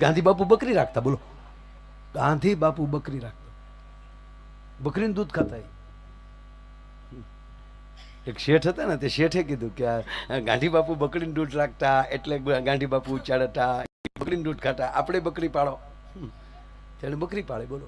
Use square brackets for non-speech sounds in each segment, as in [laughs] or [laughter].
ગાંધી બાપુ બકરી રાખતા, બોલો. ગાંધી બાપુ બકરી રાખતા. બકરીનું દૂધ ખાતા એક શેઠ હતા ને, તે શેઠે કીધું કે ગાંધી બાપુ બકરીનું દૂધ રાખતા, એટલે ગાંધી બાપુ ચાડતા બકરીનું દૂધ ખાતા. આપણે બકરી પાડો. તેને બકરી પાડે બોલો.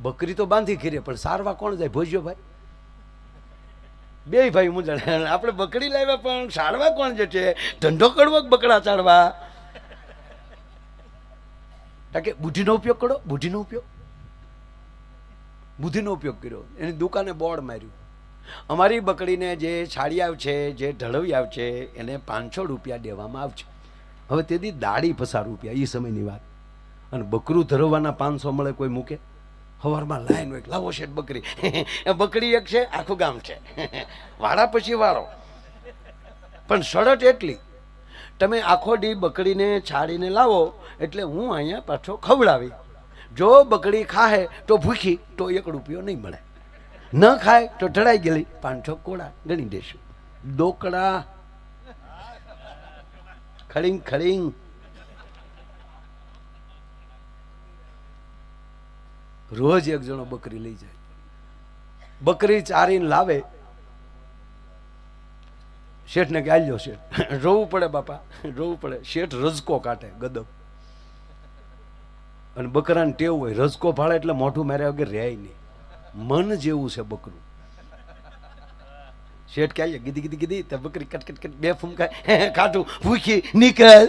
બકરી તો બાંધી ખીરે, પણ સારવા કોણ જાય? ભોજ્યો ભાઈ. બે ભાઈ મુંજાણે આપણે બકરી લાવ્યા પણ સારવા કોણ જે છે ધંધો કરવો બકરા બકરા ચાડવા કે બુદ્ધિનો ઉપયોગ કરો, બુદ્ધિનો ઉપયોગ. બુદ્ધિનો ઉપયોગ કર્યો. એની દુકાને બોર્ડ માર્યું. અમારી બકરીને જે છાડિયાવ છે, જે ઢળવિયાવ છે, એને પાંચસો રૂપિયા દેવામાં આવશે. હવે તેથી દાડી પસાર રૂપિયા એ સમયની વાત. અને બકરું ધરવાના પાંચસો મળે કોઈ મૂકે? સવારમાં લાઈન હોય લાવો છે બકરી. એ બકરી એક છે, આખું ગામ છે. વાળા પછી વાળો પણ શરત એટલી તમે આખો ડી બકરીને છાડીને લાવો એટલે હું અહીંયા પાછો ખવડાવી. જો બકરી ખાહે તો ભૂખી, તો એક રૂપિયો નહીં મળે. ન ખાય તો ઢળાઈ ગયેલી, પાંચસો કોળા ગણી દેશું. દોકડા. ખડીંગ ખડીંગ. રોજ એક જણો બકરી લઈ જાય. બકરી ચારીને લાવે શેઠને કે આલ્યો શેઠ. રોવું પડે બાપા, રોવું પડે. શેઠ રજકો કાઢે ગદબ અને બકરાને ટેવ હોય, રજકો ફાળે એટલે મોઢું માર્યા વગર રહે નહીં. મન જેવું છે બકરું. શેઠ કે આલ્યો, ગીધી ગીધી ગીધી, તે બકરી કટ કટ કટ, બે ફૂમકાય. [laughs] કાઢું ભૂખી, નીકળ.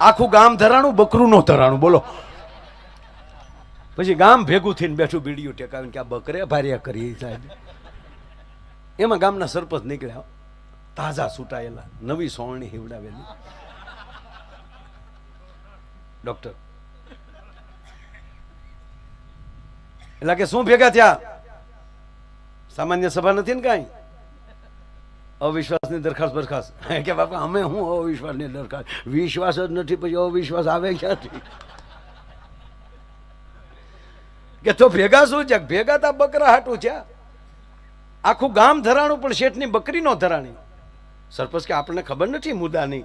આખું ગામ ધરાણું, બકરું નો ધરાણું, બોલો. પછી ગામ ભેગું થઈને બેઠું બીડીયું ટેકાવીને કે આ બકરે ભાર્યા કરી સાહેબ. એમાં ગામના સરપંચ નીકળ્યા તાજા છૂટાયેલા નવી સોળણી હિવડાવેલી. ડોક્ટર. એટલે કે શું ભેગા થયા? સામાન્ય સભા નથી ને કાંઈ? અવિશ્વાસની દરખાસ્ત બરખાસ્ત. [laughs] કે બાપા, અમે હું અવિશ્વાસની દરખાસ્ત? વિશ્વાસ જ નથી, પછી અવિશ્વાસ આવે ક્યાંથી? કે તો ભેગા શું છે? ભેગા તા બકરા હાટું છે. આખું ગામ ધરાણું, પણ શેઠની બકરી નો ધરાણી. સરપંચ કે આપણને ખબર નથી મુદ્દાની?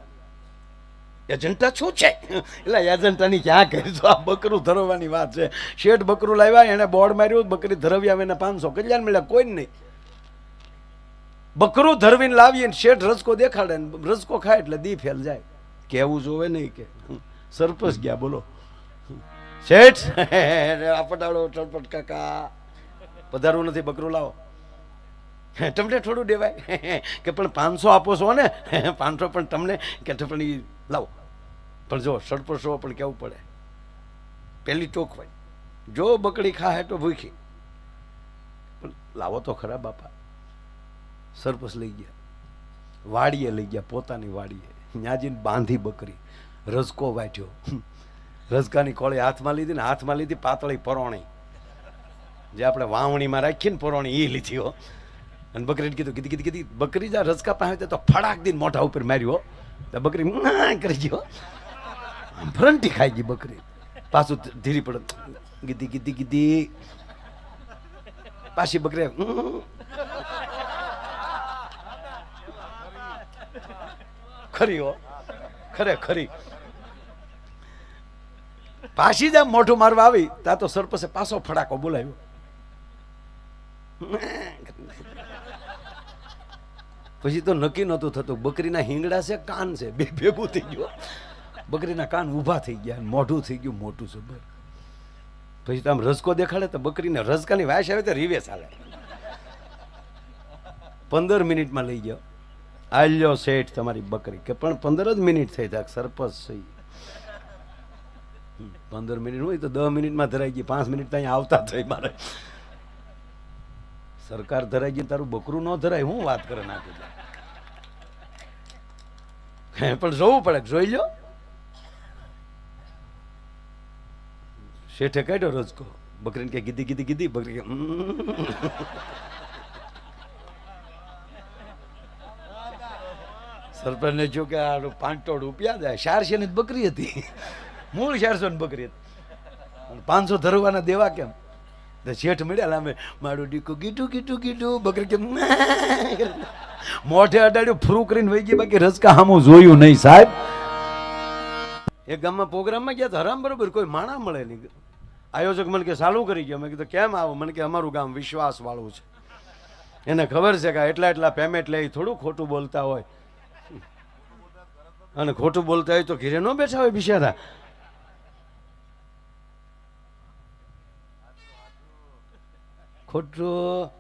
એજન્ટા શું છે? એટલે એજન્ટાની ક્યાં કરી આ બકરું ધરવાની વાત છે. શેઠ બકરું લાવ્યા, એને બોર્ડ માર્યું, બકરી ધરવ્યા એને પાંચસો કલ્યાણ મળ્યા, કોઈ નહીં. બકરું ધરવીને લાવીએ ને શેઠ રસકો દેખાડે ને રસકો ખાય એટલે દી ફેલ જાય. કેવું જોવે નહીં કે. સરપંચ ગયા બોલો? શેઠ [laughs] આપટાડો ચડપટ કાકા. પધારવું નથી, બકરું લાવો. તમને થોડું દેવાય. કે પણ પાંચસો આપો છો ને, પાંચસો પણ તમને, કે પણ એ લાવો. પણ જો સડપસો પણ કેવું પડે? પેલી ચોખવાય જો બકડી ખાહે તો ભૂખી. પણ લાવો તો ખરા બાપા. સરપસ લઈ ગયા. વાડીએ લઈ ગયા, પોતાની વાડીએ. ત્યાં જઈને બાંધી બકરી. રજકો વાટ્યો રજકાની કોળી હાથમાં લીધી ને હાથમાં લીધી પાતળી પરોણી. જે આપણે વાવણીમાં રાખીએ ને પરોણી એ લીધી હો. અને બકરીને કીધું, કીધી કીધી કીધી, બકરી જા રસકા પાસે તો ફડાક દીને મોઢા ઉપર માર્યો તો બકરી કરી ગયો. ફરંટી ખાઈ ગઈ બકરી. પાછું ધીરી પડે, કીધી કીધી કીધી. પાછી બકરી. ખરી હો. ખરે, ખરી. પાછી જ મોઢું મારવા આવી ત્યાં તો સરપંચે પાછો ફડાકો બોલાવ્યો. પછી તો નક્કી નહોતું થતું. બકરીના હિંગડા છે, કાન છે. બે ભેગું થઈ ગયો. બકરીના કાન ઊભા થઈ ગયા મોઢું થઈ ગયું મોટું જબર પછી તો આમ રસકો દેખાડે તો બકરીને રસકાની વાસ આવે તો રીવે ચાલે પંદર મિનિટમાં લઈ ગયો. આલ્યો શેઠ તમારી બકરી. કે પણ પંદર જ મિનિટ થઈ થાય સરપંચ થઈ પંદર મિનિટ હોય તો દસ મિનિટમાં ધરાઈ ગઈ. પાંચ મિનિટ ત્યાં આવતા થઈ મારે. સરકાર ધરાઈ ગઈ તારું બકરું ન ધરાય, હું વાત કરે નાખું પણ જોવું પડે, જોઈ લો શેઠે કાઢ્યો રોજકો. બકરીને કે કીધી કીધી કીધી બકરી કે સરપંચને જો કે આ પાંચસો રૂપિયા જાય ચારસો ની બકરી હતી. મૂળ ચારસો ની બકરી હતી. પાંચસો ધરવાના દેવા કેમ? શેઠ મળ્યા અમે મારું ડીકું ગીટું ગીટું ગીટું બકરી કેમ મોઢે અડાડ્યું ફ્રૂ કરીને વહી ગઈ બાકી રસકા હામું જોયું નહીં સાહેબ એ ગામમાં પ્રોગ્રામમાં ગયા તો હરામ બરોબર કોઈ માણા મળે નહીં આયોજક મને કે ચાલુ કરી ગયો મેં કીધું કેમ આવો મને કે અમારું ગામ વિશ્વાસવાળું છે એને ખબર છે કે એટલા એટલા પેમેન્ટ લે થોડું ખોટું બોલતા હોય અને ખોટું બોલતા હોય તો ઘીરે ન બેઠા હોય બિચારા ખોટું.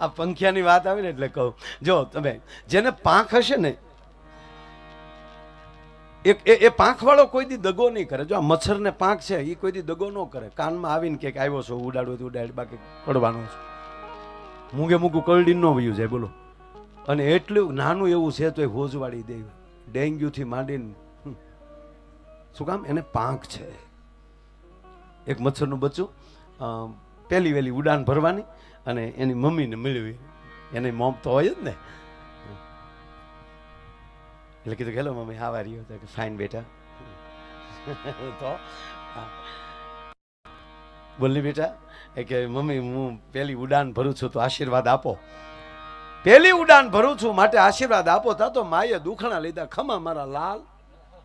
આ પંખ્યાની વાત આવી ને એટલે કહું. જો, તમે જેને પાંખ હશે ને એ એ પાંખવાળો કોઈ દી દગો નહીં કરે. જો આ મચ્છરને પાંખ છે એ કોઈ દી દગો ન કરે. કાનમાં આવીને કે આવ્યો છો ઉડાડવો તો ઉડાડ બાકી પડવાનો છે. મૂંગે મૂકું કરડી ન વયું જાય, બોલો. અને એટલું નાનું એવું છે તો એ હોજવાળી દે ડેન્ગ્યુથી માંડીને શું કામ? એને પાંખ છે. એક મચ્છરનું બચ્ચું પહેલી વહેલી ઉડાન ભરવાની અને એની મમ્મીને મેળવી. એને મોમ તો હોય જ ને. એટલે કીધું હેલો મમ્મી હા વારી કે ફાઇન બેટા. તો બોલી બેટા, એ કે, મમ્મી, હું પહેલી ઉડાન ભરું છું તો આશીર્વાદ આપો. પહેલી ઉડાન ભરું છું માટે આશીર્વાદ આપો, તા તો માએ દુખણા લીધા, ખમા મારા લાલ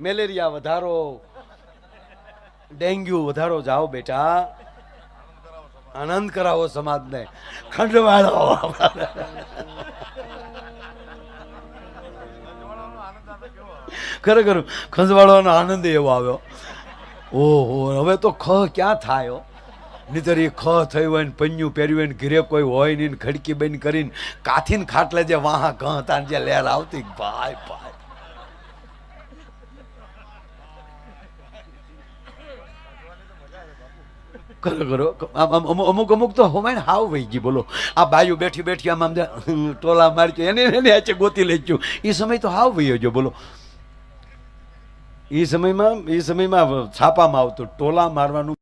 મેલેરિયા વધારો. ડેન્ગ્યુ વધારો જાઓ બેટા. આનંદ કરાવો સમાજને. ખંડવાળો. ખરેખર ખંજવાળવાનો આનંદ એવો આવ્યો. ઓહો, હવે તો ખ ક્યાં થાય નહીતર એ ખ થયું હોય ને પન્યું પહેર્યું હોય ને ઘીરે કોઈ હોય નહીં ખડકી બંધ કરીને કાથીને ખાટલે જે વાહા ઘ હતા જે લહેર આવતી. ભાઈ ભાઈ. કરો કરો અમુક અમુક તો હોમાય હાવ વહી ગઈ, બોલો. આ બાયુ બેઠી બેઠી, આમ આમ ટોલા મારજો, એને એને આચે ગોતી લેજો એ સમય તો હાવ વહી ગયો, બોલો. એ સમયમાં એ સમયમાં છાપામાં આવતું, ટોલા મારવાનું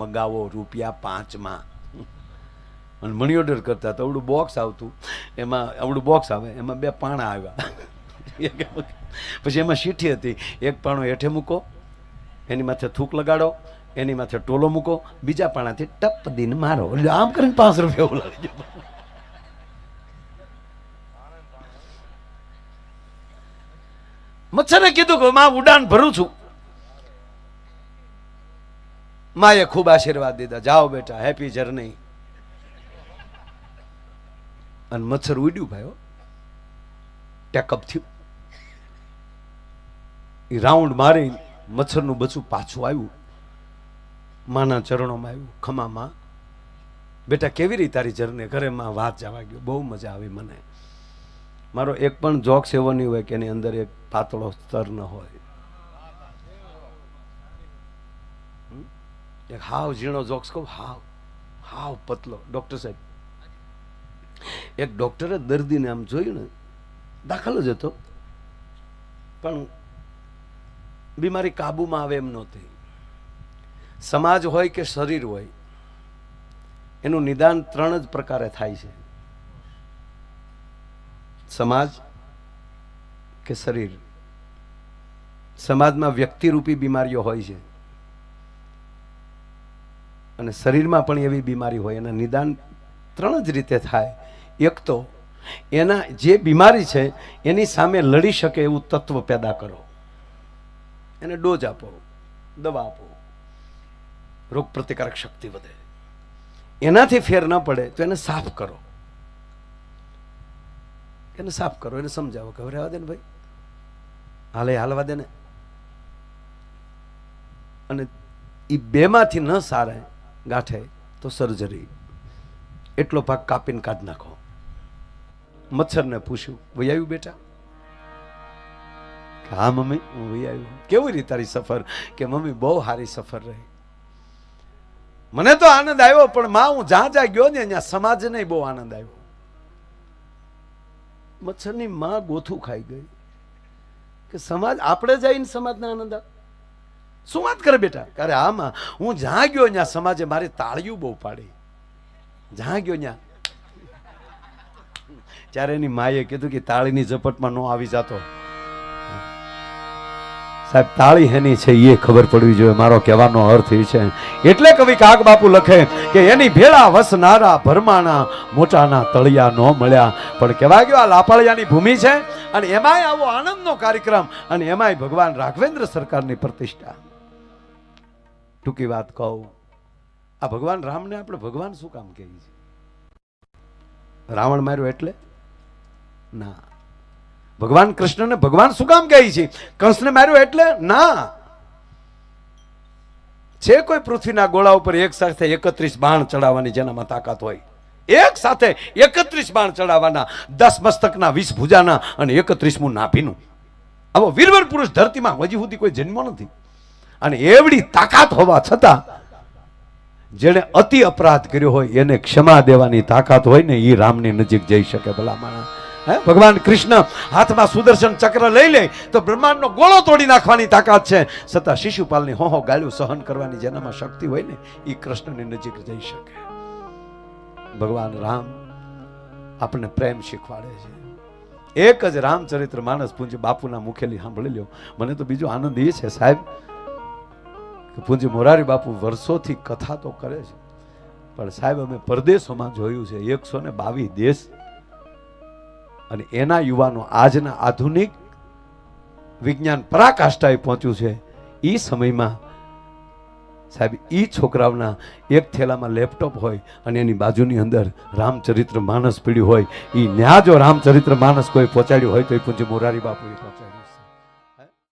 મંગાવો રૂપિયા પાંચમાં. અને મની ઓર્ડર કરતા તો આવડું બોક્સ આવતું. એમાં આવડું બોક્સ આવે, એમાં બે પાણા આવ્યા. [laughs] પછી એમાં શીઠી હતી, એક પાણો હેઠે મૂકો, એની માથે થૂક લગાડો એની માથે ટોલો મૂકો, બીજા પાણાથી ટપ દિન મારો. આમ કરીને પાંચ રૂપિયા ઉલાવી દો મચ્છરે કીધું કે માં ઉડાન ભરું છું. માએ ખૂબ આશીર્વાદ દીધા. જાઓ બેટા, હેપી જર્ની. અને મચ્છર ઉડ્યું ભાઈ ટેકઅપ થયું. એ રાઉન્ડ મારી મચ્છરનું બચું પાછું આવ્યું. માના ચરણોમાં આવ્યું, ખમામાં. બેટા, કેવી રીતે તારી જરને ઘરે માં વાત જવા ગયો? બહુ મજા આવી મને. મારો એક પણ જોક્સ એવો નહીં હોય કે એની અંદર એક પાતળો સ્તર ન હોય. એક હાવ ઝીણો જોક્સ કહું હાવ હાવ પતલો. ડોક્ટર સાહેબ, એક ડોક્ટરે દર્દીને આમ જોયું ને, દાખલ જ હતો. પણ બીમારી કાબુમાં આવે એમ નહોતી. સમાજ હોય કે શરીર હોય, એનું નિદાન ત્રણ જ પ્રકારે થાય છે. સમાજ કે શરીર. સમાજમાં વ્યક્તિરૂપી બીમારીઓ હોય છે. અને શરીરમાં પણ એવી બીમારી હોય, એના નિદાન ત્રણ જ રીતે થાય. એક તો એના જે બીમારી છે, એની સામે લડી શકે એવું તત્વ પેદા કરો. એને ડોઝ આપો, દવા આપો. રોગ પ્રતિકારક શક્તિ વધે. એનાથી ફેર ન પડે તો એને સાફ કરો. એને સાફ કરો, એને સમજાવો કે રહેવા દે ને ભાઈ. હાલે, હાલવા દે ને. અને એ બેમાંથી ન સારે, ગાંઠે તો સર્જરી એટલો ભાગ કાપીને કાઢ નાખો. મચ્છરને પૂછ્યું, વહી આવ્યું બેટા? હા, મમ્મી, હું વહી આવ્યું. કેવી રીતે તારી સફર? કે મમ્મી, બહુ સારી સફર રહી. મને તો આનંદ આવ્યો, પણ માં હું જ્યાં જ્યાં ગયો ને ત્યાં સમાજને બહુ આનંદ આવ્યો. મચ્છરની માં ગોથું ખાઈ ગઈ. કે સમાજ, આપણે જઈને સમાજને આનંદ આવે શું વાત કરે બેટા? અરે આમાં હું જ્યાં ગયો ત્યાં સમાજે મારી તાળીયું બહુ પાડી. જ્યાં ગયો ત્યાં. ત્યારે એની માએ કીધું કે તાળીની ઝપટમાં ન આવી જાતો. સાહેબ, તાળી હેની છે એ ખબર પડવી જોઈએ, મારો કહેવાનો અર્થ એ છે. એટલે કવિ કાગ બાપુ લખે કે એની ભેળા વસનારા ભરમાણા મોટાના તળિયા ન મળ્યા. પણ કહેવાય ગયો આ લાપાળિયાની ભૂમિ છે અને એમાંય આવો આનંદનો કાર્યક્રમ અને એમાંય ભગવાન રાઘવેન્દ્ર સરકારની પ્રતિષ્ઠા. ટૂંકી વાત કહું, આ ભગવાન રામને આપણે ભગવાન શું કામ કહીએ છીએ? રાવણ માર્યો એટલે? ના. ભગવાન કૃષ્ણને ભગવાન શું કામ કહે છે? કંસને માર્યો એટલે, ના. છે કોઈ પૃથ્વીના ગોળા ઉપર એક સાથે એકત્રીસ બાણ ચડાવવાની જેનામાં તાકાત હોય, એક સાથે એકત્રીસ બાણ ચડાવવાના, દસ મસ્તકના, વીસ ભુજાના અને એકત્રીસમું નાભીનું. આવો વીરવર પુરુષ ધરતીમાં હજી સુધી કોઈ જન્મ નથી. અને એવડી તાકાત હોવા છતાં, જેણે અતિ અપરાધ કર્યો હોય, એને ક્ષમા દેવાની તાકાત હોય ને એ રામની નજીક જઈ શકે ભલા માણસ. હે? ભગવાન કૃષ્ણ હાથમાં સુદર્શન ચક્ર લઈ લે તો બ્રહ્માંડનો ગોળો તોડી નાખવાની તાકાત છે. છતાં શિશુપાલની હો હો ગાળ્યું સહન કરવાની જેનામાં શક્તિ હોય ને એ કૃષ્ણની નજીક જઈ શકે. ભગવાન રામ આપણને પ્રેમ શીખવાડે છે. એક જ રામચરિત્ર માનસ પૂંજ બાપુના મુખેલી સાંભળી લ્યો. મને તો બીજો આનંદ એ છે સાહેબ, કે પૂંજ મોરારી બાપુ વર્ષોથી કથા તો કરે છે. પણ સાહેબ, અમે પરદેશોમાં જોયું છે, એકસો ને બાવીસ દેશ અને એના યુવાનો આજના આધુનિક વિજ્ઞાન પરાકાષ્ઠાએ પહોંચ્યું છે. એ સમયમાં સાહેબ એ છોકરાઓના એક થેલામાં લેપટોપ હોય અને એની બાજુની અંદર રામચરિત્ર માનસ પીડ્યું હોય એ ન્યા જો રામચરિત્ર માનસ કોઈ પહોંચાડ્યું હોય તો એ પૂજ્ય મોરારી બાપુએ પહોંચાડ્યું